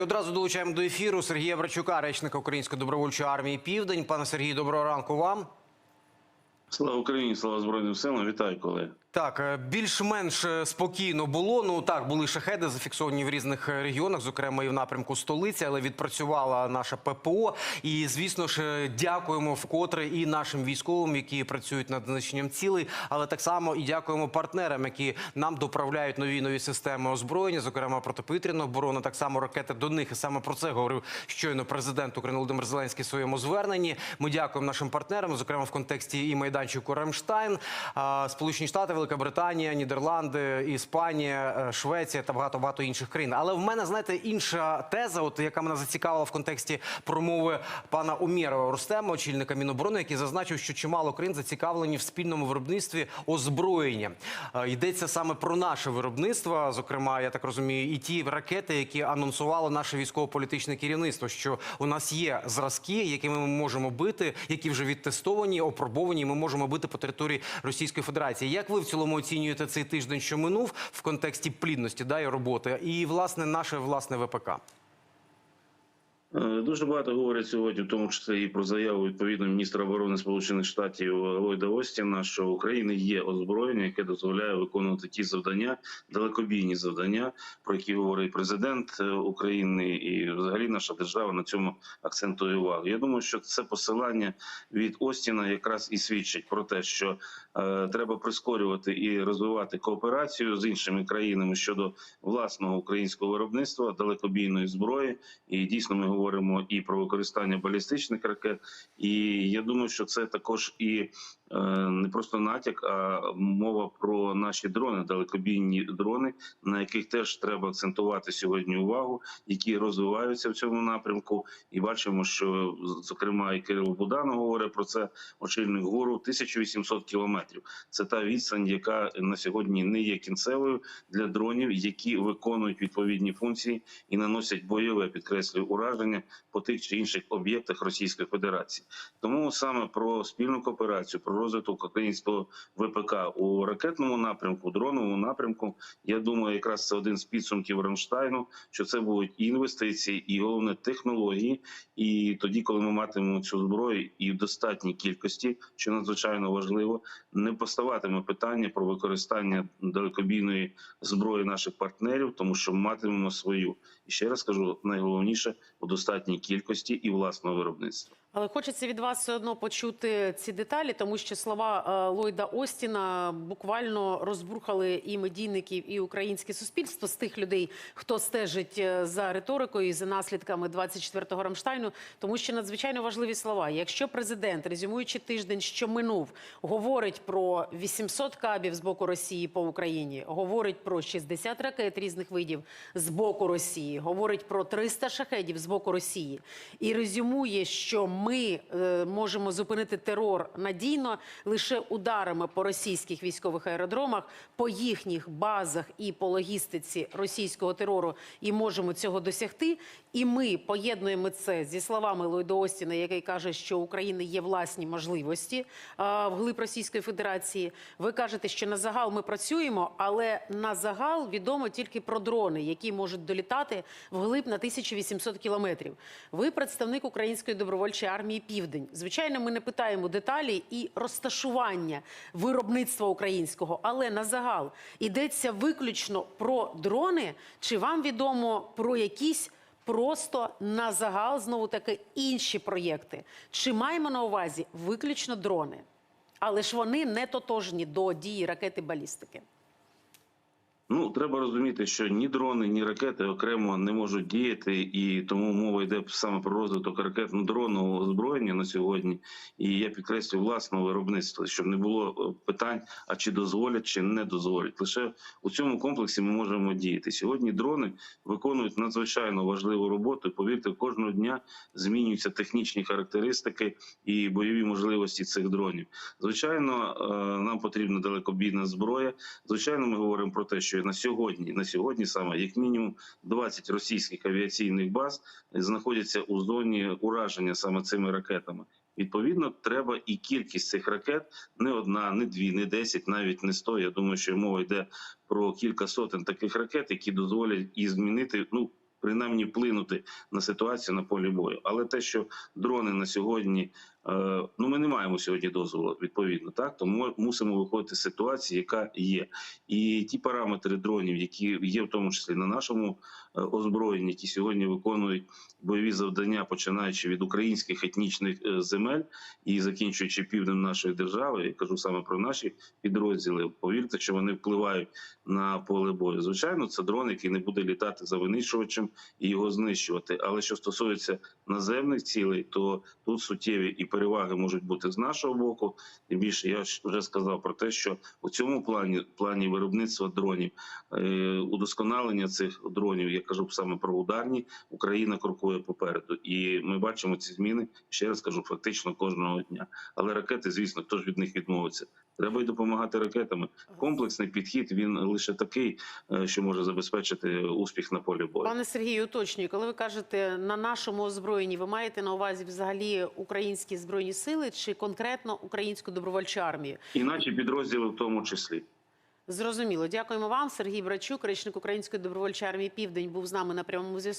Одразу долучаємо до ефіру Сергія Брачука, речника Української добровольчої армії Південь. Пане Сергію, доброго ранку вам. Слава Україні, слава Збройним силам. Вітаю, колеги. Так, е, більш-менш е, спокійно було. Ну так, були шахеди зафіксовані в різних е, регіонах, зокрема і в напрямку столиці, але відпрацювала наша ППО. І звісно ж, дякуємо вкотре і нашим військовим, які працюють над знищенням цілей, але так само і дякуємо партнерам, які нам доправляють нові нові системи озброєння, зокрема протиповітряну оборону, так само ракети до них. І саме про це говорив щойно президент України Володимир Зеленський в своєму зверненні. Ми дякуємо нашим партнерам, зокрема в контексті і майданчику Ремштайн, а, Сполучені Штати, Велика Британія, Нідерланди, Іспанія, е, Швеція та багато багато інших країн. Але в мене знаєте інша теза, от яка мене зацікавила в контексті промови пана Умєрова Рустема, очільника Міноборони, який зазначив, що чимало країн зацікавлені в спільному виробництві озброєння. Е, Йдеться саме про наше виробництво, зокрема, я так розумію, і ті ракети, які анонсувало наше військово-політичне керівництво, що у нас є зразки, якими ми можемо бити, які вже відтестовані, опробовані. і Ми можемо бити по території Російської Федерації. Як ви в цілому оцінюєте цей тиждень, що минув в контексті плідності да, і роботи, і власне наше власне ВПК? Е, Дуже багато говорять сьогодні, в тому числі і про заяву відповідно міністра оборони Сполучених Штатів Ллойда Остіна, що в Україні є озброєння, яке дозволяє виконувати ті завдання, далекобійні завдання, про які говорить президент е, України, і взагалі наша держава на цьому акцентує увагу. Я думаю, що це посилання від Остіна якраз і свідчить про те, що е, треба прискорювати і розвивати кооперацію з іншими країнами щодо власного українського виробництва далекобійної зброї. І дійсно ми говоримо і про використання балістичних ракет. І я думаю, що це також і не просто натяк, а мова про наші дрони, далекобійні дрони, на яких теж треба акцентувати сьогодні увагу, які розвиваються в цьому напрямку. І бачимо, що зокрема і Кирило Буданов говорить про це очільник гору 1800 кілометрів. Це та відстань, яка на сьогодні не є кінцевою для дронів, які виконують відповідні функції і наносять бойове підкреслюю ураження по тих чи інших об'єктах Російської Федерації. Тому саме про спільну кооперацію, про розвиток українського ВПК у ракетному напрямку, дроновому напрямку. Я думаю, якраз це один з підсумків Рамштайну, що це будуть і інвестиції, і головне технології. І тоді, коли ми матимемо цю зброю і в достатній кількості, що надзвичайно важливо, не поставатиме питання про використання далекобійної зброї наших партнерів, тому що матимемо свою. І ще раз кажу, найголовніше у достатній кількості і власного виробництва. Але хочеться від вас все одно почути ці деталі, тому що слова е, Ллойда Остіна буквально розбурхали і медійників, і українське суспільство з тих людей, хто стежить е, за риторикою і за наслідками 24-го Рамштайну, тому що надзвичайно важливі слова. Якщо президент, резюмуючи тиждень, що минув, говорить про 800 кабів з боку Росії по Україні, говорить про 60 ракет різних видів з боку Росії, говорить про 300 шахедів з боку Росії і резюмує, що ми е, можемо зупинити терор надійно лише ударами по російських військових аеродромах, по їхніх базах і по логістиці російського терору, і можемо цього досягти. І ми поєднуємо це зі словами Ллойда Остіна, який каже, що у України є власні можливості а, вглиб Російської Федерації. Ви кажете, що на загал ми працюємо, але на загал відомо тільки про дрони, які можуть долітати вглиб на 1800 кілометрів. Ви представник української добровольчої армії Південь. Звичайно, ми не питаємо деталі і розташування виробництва українського, але на загал йдеться виключно про дрони. Чи вам відомо про якісь? Просто на загал знову таки інші проєкти. Чи маємо на увазі виключно дрони, але ж вони не тотожні до дії ракети балістики. Ну треба розуміти, що ні дрони, ні ракети окремо не можуть діяти, і тому мова йде саме про розвиток ракетно-дронного озброєння на сьогодні. І я підкреслюю власного виробництва, щоб не було е, питань, а чи дозволять, чи не дозволять. Лише у цьому комплексі ми можемо діяти. Сьогодні дрони виконують надзвичайно важливу роботу. Повірте, кожного дня змінюються технічні характеристики і бойові можливості цих дронів. Звичайно, е, нам потрібна далекобійна зброя. Звичайно, ми говоримо про те, що на сьогодні, на сьогодні саме як мінімум 20 російських авіаційних баз знаходяться у зоні ураження саме цими ракетами. Відповідно, треба і кількість цих ракет не одна, не дві, не десять, навіть не сто. Я думаю, що мова йде про кілька сотень таких ракет, які дозволять і змінити ну. принаймні вплинути на ситуацію на полі бою. Але те, що дрони на сьогодні. Е, Ну, ми не маємо сьогодні дозволу відповідно, так тому мусимо виходити з ситуації, яка є, і ті параметри дронів, які є в тому числі на нашому е, озброєнні, які сьогодні виконують бойові завдання, починаючи від українських етнічних е, земель і закінчуючи півднем нашої держави, я кажу саме про наші підрозділи. Повірте, що вони впливають на поле бою. Звичайно, це дрон, який не буде літати за винищувачем і його знищувати. Але що стосується наземних цілей, то тут суттєві і переваги можуть бути з нашого боку. Тим більше я вже сказав про те, що у цьому плані плані виробництва дронів, е, удосконалення цих дронів, я кажу саме про ударні, Україна крокує попереду, і ми бачимо ці зміни. Ще раз кажу, фактично кожного дня. Але ракети, звісно, хто ж від них відмовиться. Треба й допомагати ракетами. Комплексний підхід він лише такий, е, що може забезпечити успіх на полі бою. Пане Сергію, уточнюю, коли ви кажете на нашому озброєнні, ви маєте на увазі взагалі українські збройні сили чи конкретно українську добровольчу армію? І наші підрозділи в тому числі. Зрозуміло. Дякуємо вам. Сергій Брачук, речник Української добровольчої армії Південь, був з нами на прямому зв'язку.